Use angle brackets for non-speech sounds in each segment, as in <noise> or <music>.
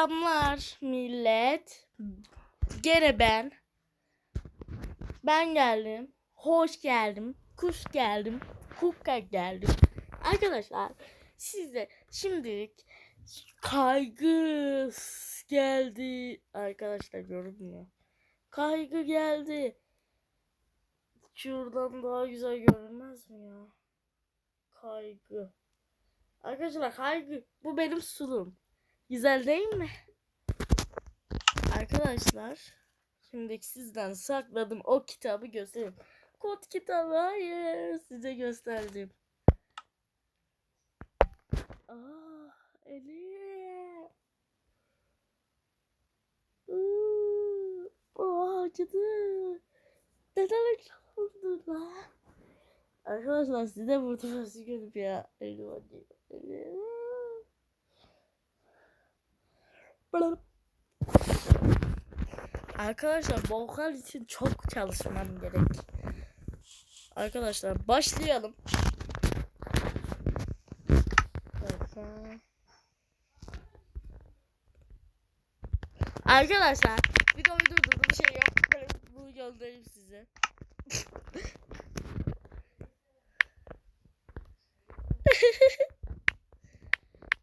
Selamlar millet. Gene ben. Ben geldim. Hoş geldim. Kuş geldim. Kukka geldim. Arkadaşlar size şimdilik kaygı geldi. Arkadaşlar görünmüyor. Kaygı geldi. Şuradan daha güzel görünmez mi ya? Kaygı. Arkadaşlar kaygı. Bu benim sulum. Güzel değil mi? Arkadaşlar. Şimdi sizden sakladım o kitabı göstereyim. Kod kitabı hayır. Size gösterdim. Aa, eli. Iıı, Aa, acıdı. Neden lan? Arkadaşlar size burada nasıl görüp ya. Elim acıyor. Arkadaşlar vokal için çok çalışmam gerek. Arkadaşlar başlayalım. Arkadaşlar videoyu durdurdum şey. Ben bunu göndereyim size. <laughs>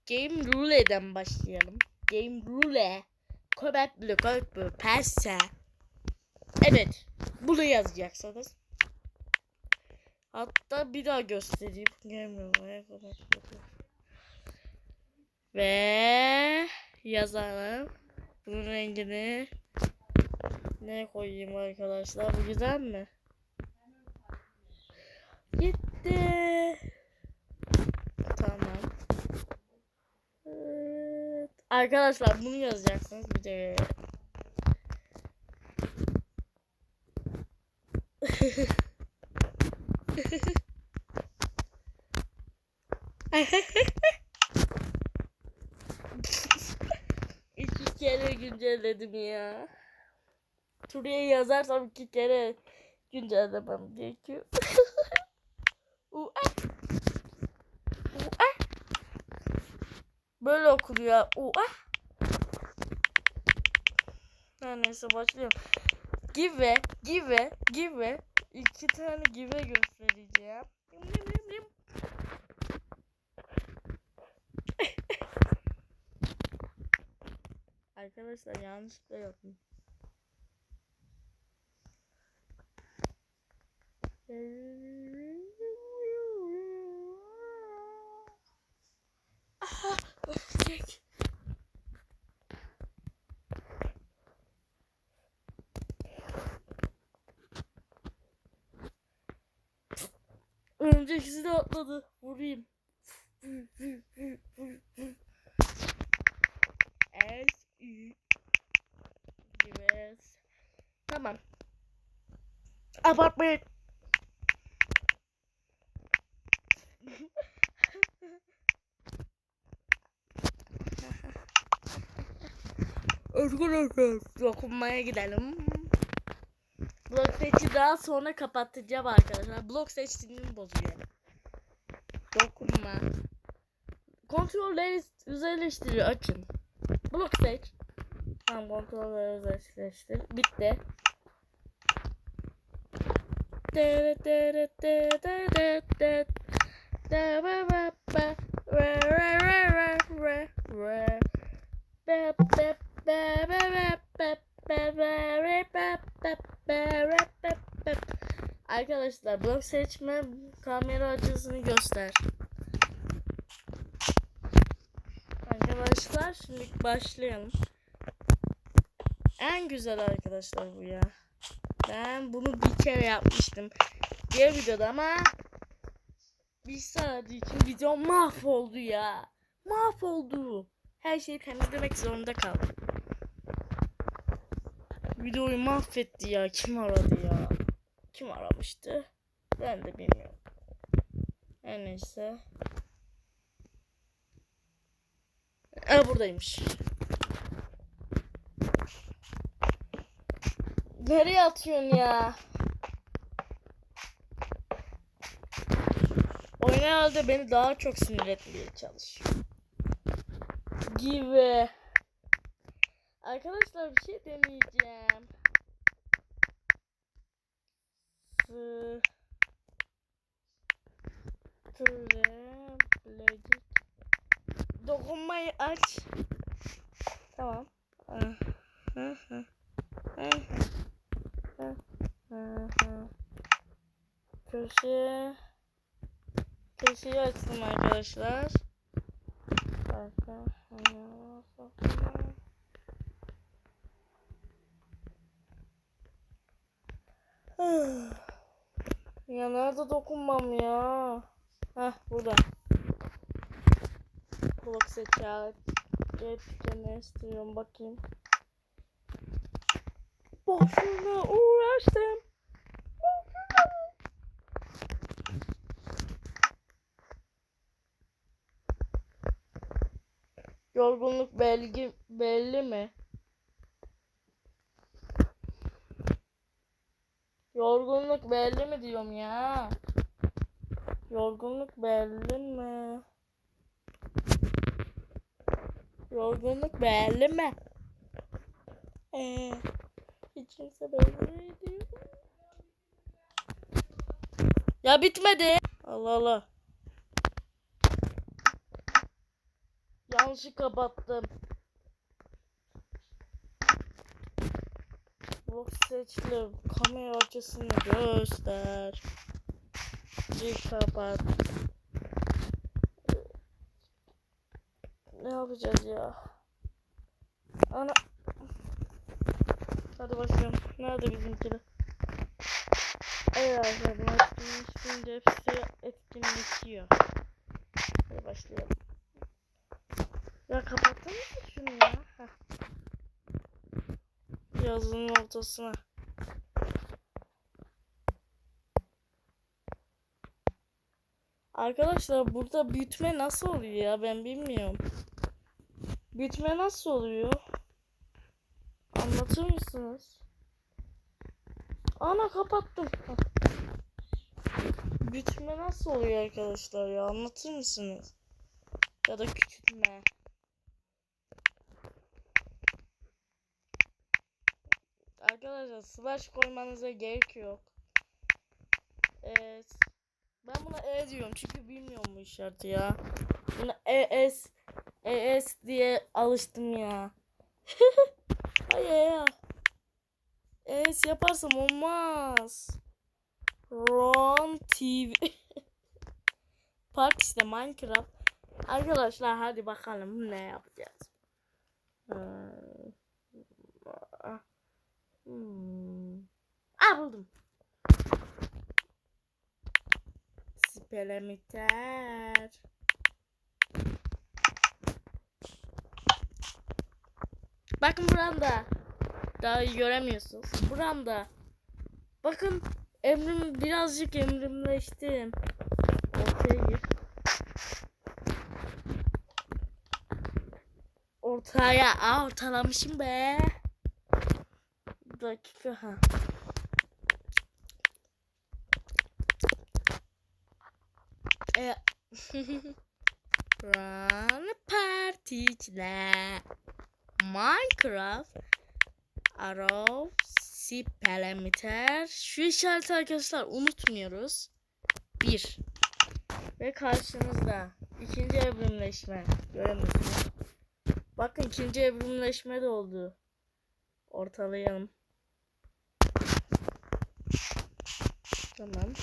Game Roulette'den başlayalım. Game. Köpek bile köpek perse. Evet. Bunu yazacaksınız. Hatta bir daha göstereyim. Kadar. Ve yazalım. Bunun rengini ne koyayım arkadaşlar? Bu güzel mi? Gitti. Tamam. Evet. Arkadaşlar bunu yazacaksınız bir de. iki kere güncelledim ya. Şuraya yazarsam iki kere güncellemem gerekiyor. Böyle okunuyor. Ua. Her neyse başlıyorum. Give, give, give. İki tane give göstereceğim. Lim, lim, lim. Arkadaşlar yanlışlıkla yaptım. Atladı. Vurayım. S Ü Evet. Tamam. Abartmayın. Arkadaşlar dokunmaya gidelim. Blok seçi daha sonra kapatacağım arkadaşlar. Blok seçtiğini bozuyor. Dokunma. Kontrolleri özelleştiriyor açın. Blok seç. Tamam kontrolleri özelleştir. Bitti. Dere dere dere dere dere dere ba ba ba re re re re re re Ba ba ba ba ba ba ba ba re ba ba ba re ba ba. Arkadaşlar blok seçme kamera açısını göster. Arkadaşlar şimdi başlayalım. En güzel arkadaşlar bu ya. Ben bunu bir kere yapmıştım. Diğer videoda ama bir saat için video mahvoldu ya. Mahvoldu. Her şeyi temizlemek zorunda kaldım. Videoyu mahvetti ya. Kim aradı ya? Kim aramıştı? Ben de bilmiyorum. Her neyse. Aa buradaymış. Nereye atıyorsun ya? Oyun herhalde beni daha çok sinir etmeye çalışıyor. Give. Arkadaşlar bir şey deneyeceğim. Sı Tablet. Dokunmayı aç. Tamam. Köşe. Köşeyi açtım arkadaşlar. Arka. <sighs> Ya nerede dokunmam ya? Heh burada. Kulak seçer. Hep ne istiyorum bakayım. Boşuna uğraştım. Yorgunluk belgi belli mi? Yorgunluk belli mi diyorum ya? Yorgunluk belli mi? Yorgunluk belli mi? Ee, hiç kimse belli değil. Ya bitmedi. Allah Allah. Yanlış kapattım. Box seçili kamera açısını göster. Bir kapat. Ne yapacağız ya? Ana. Hadi başlayalım. Nerede bizimkiler? Evet arkadaşlar. Şimdi hepsi etkinleşiyor. Hadi başlayalım. Ya kapattın mı şunu ya? Heh. Yazının ortasına. Arkadaşlar burada büyütme nasıl oluyor ya ben bilmiyorum. Büyütme nasıl oluyor? Anlatır mısınız? Ana kapattım. Büyütme nasıl oluyor arkadaşlar ya anlatır mısınız? Ya da küçültme. Arkadaşlar slash koymanıza gerek yok. Evet. Ben buna E diyorum çünkü bilmiyorum bu ya. Buna ES ES diye alıştım ya. <laughs> Hayır ya. ES yaparsam olmaz. Ron TV. <laughs> Park işte Minecraft. Arkadaşlar hadi bakalım ne yapacağız. Hmm. Hmm. Aa buldum. Spelemiter. Bakın buramda. Daha göremiyorsunuz. Buramda. Bakın emrim birazcık emrimleştim. Ortaya gir. Ortaya. Aa ortalamışım be. Bir dakika ha. E <laughs> Run partiler. Minecraft Arrow C parameter şu işareti arkadaşlar unutmuyoruz. Bir ve karşınızda ikinci evrimleşme göremiyorsunuz. Bakın ikinci evrimleşme de oldu. Ortalayalım. Tamam.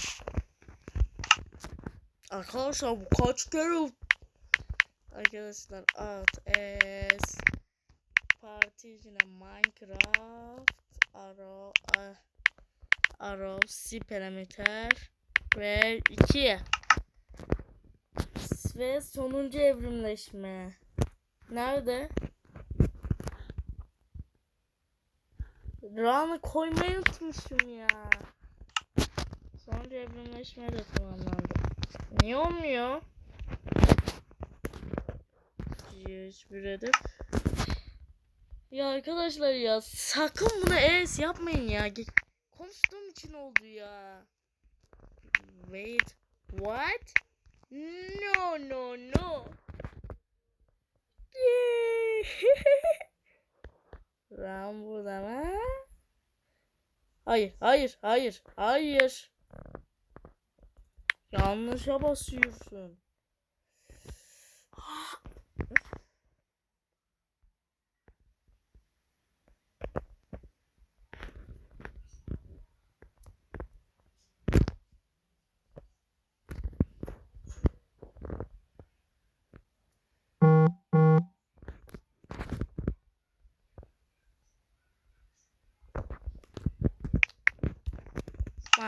Arkadaşlar bu kaç kere Arkadaşlar alt s particine Minecraft arrow uh, arrow c parameter ve 2 ve sonuncu evrimleşme. Nerede? Rana koymayı unutmuşum ya. Sonuncu evrimleşme de tamamlandı. Niye olmuyor? 101 edip ya arkadaşlar ya sakın buna es yapmayın ya. Konuştuğum için oldu ya. Wait. What? No no no. <laughs> Ben buradan ha? Hayır, hayır, hayır, hayır. Yanlışa basıyorsun.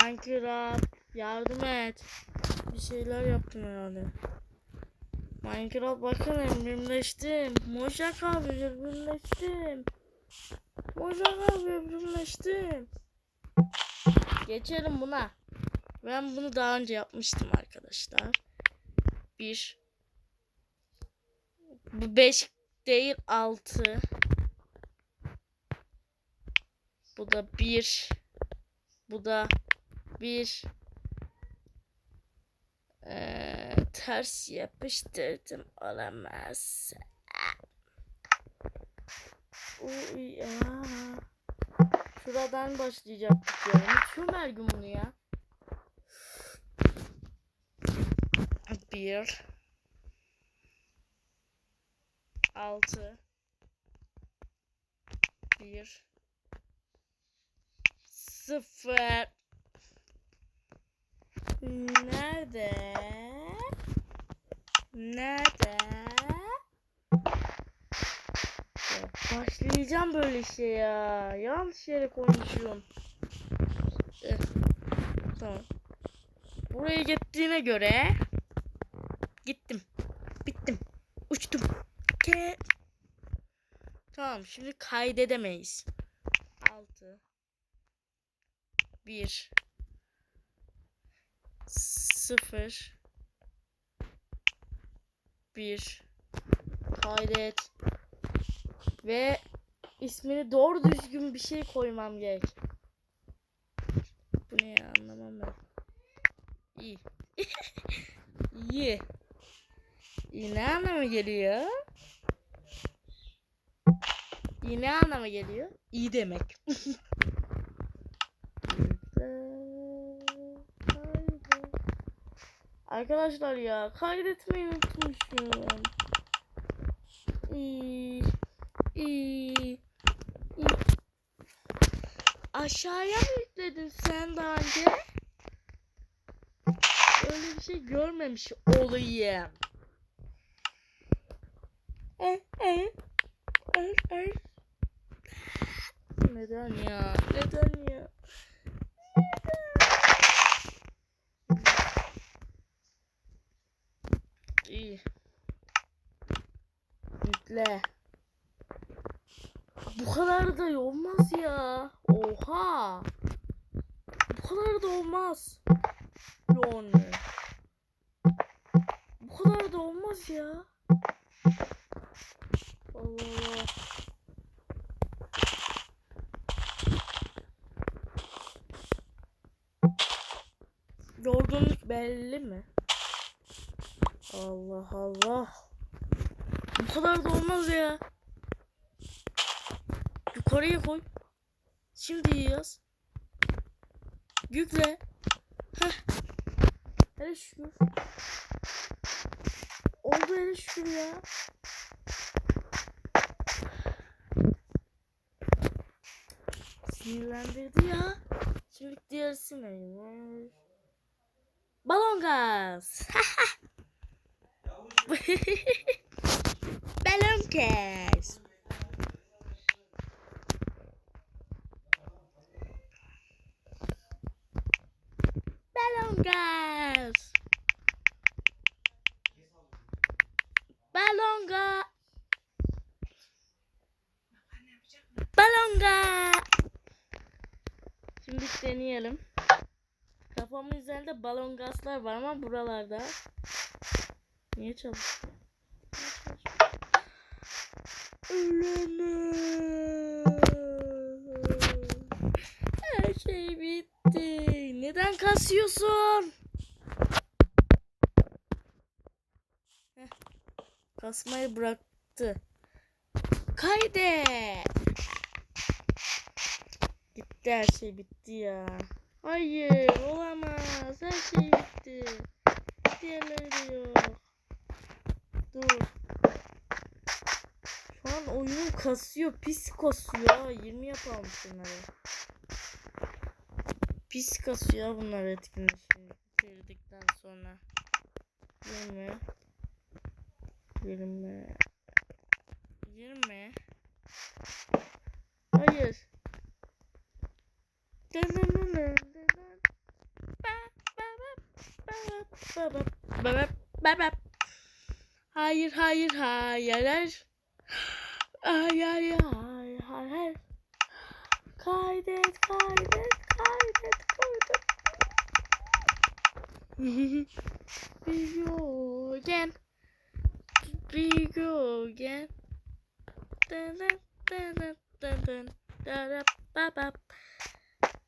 Minecraft yardım et. Bir şeyler yaptım herhalde. Minecraft bakın evrimleştim. Mojak abi evrimleştim. Mojak abi evrimleştim. Geçelim buna. Ben bunu daha önce yapmıştım arkadaşlar. Bir. Bu beş değil altı. Bu da bir. Bu da bir eee, ters yapıştırdım olamaz. Uy ya. Şuradan başlayacaktık ya. Unutuyorum her gün bunu ya. Bir. Altı. Bir. Sıfır. Nerede? Nerede? Ya başlayacağım böyle şey ya. Yanlış yere. Eh, Tamam. Buraya gittiğine göre gittim. Bittim. Uçtum. Tamam şimdi kaydedemeyiz. 6 1 0 1 kaydet ve ismini doğru düzgün bir şey koymam gerek. Bu ne ya anlamam ben. İyi. <laughs> İyi. İyi ne anlama geliyor? İyi ne anlama geliyor? İyi demek. <laughs> Arkadaşlar ya kaydetmeyi unutmuşum. İyi, iyi, iyi. Aşağıya mı yükledin sen daha önce? Öyle bir şey görmemiş olayım. Neden ya? Neden ya? İyi. Yükle. Bu kadar da olmaz ya. Oha. Bu kadar da olmaz. Yani. Bu kadar da olmaz ya. Allah Allah. Yorgunluk belli mi? Allah Allah. Kadar da olmaz ya. Yukarıya koy. Şimdi yaz. Yükle. Heh. Hele şükür. Oldu hele şükür ya. Sinirlendirdi ya. Şimdi diğerisi neymiş? Balon gaz. <laughs> <laughs> Balon gaz. Balon gaz. Balon gaz. Balon gaz. Şimdi deneyelim. Kafamın üzerinde balon gazlar var ama buralarda. Niye çalışıyor? Her şey bitti. Neden kasıyorsun? Kasmayı bıraktı. Kaydet. bitti her şey bitti ya. Hayır olamaz her şey bitti. Diğerleri de yok. Dur. Oyunum kasıyor pis kasıyor. 20 yapalım şunları. Pis kasıyor bunlar etkinleştirdikten sonra. 20 20 20 Hayır. Hayır hayır hayır. Hayır hayır hayır hayır. Kaydet kaydet kaydet kaydet. We go again. We go again. Dun dun dun dun dun dun. Da da ba ba.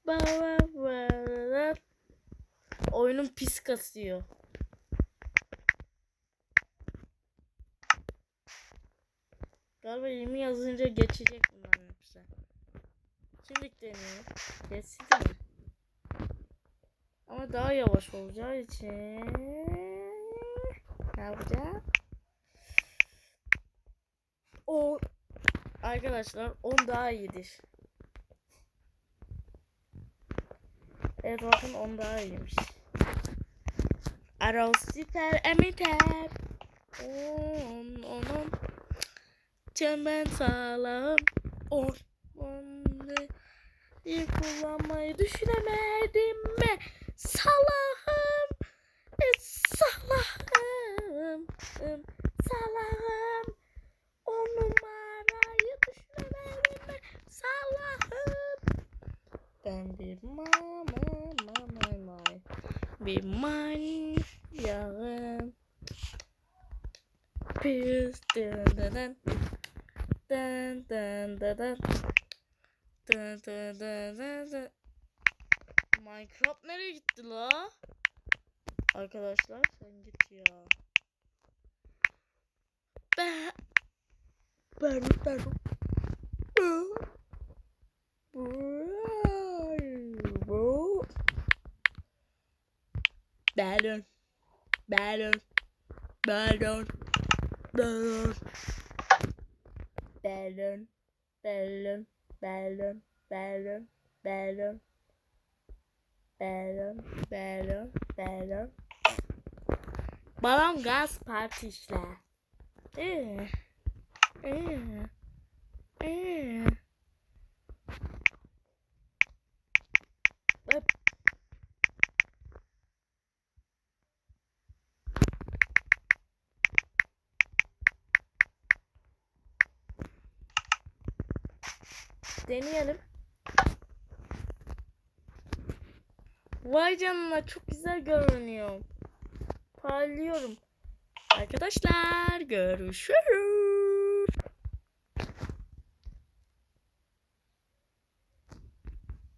Ba ba ba. Oyunun pis kasıyor. Galiba 20 yazınca geçecek bunların hepsi. Şimdi deneyelim. Geçsin mi? Ama daha yavaş olacağı için ne yapacağım? O arkadaşlar 10 daha iyidir. Evet bakın 10 daha iyiymiş. Arrow süper emiter. 10 onun Çemben sağlam. 10 10 İyi kullanmayı düşünemedim mi? Salahım. E, salahım. ım, Salahım. O numarayı düşünemedim mi? Salahım. Ben bir mama mama may. Bir manyağım. Pis dın dın dın. Dın dın dın dın. Dın dın dın dın dın. Minecraft nereye gitti la? Arkadaşlar sen git ya. Ben ben ben Balon Balon Balon Balon balon, balon, balon, balon, balon, balon, balon, balon. Balon gaz partişler. Ee, ee, ee. Deneyelim. Vay canına çok güzel görünüyor. Parlıyorum. Arkadaşlar görüşürüz.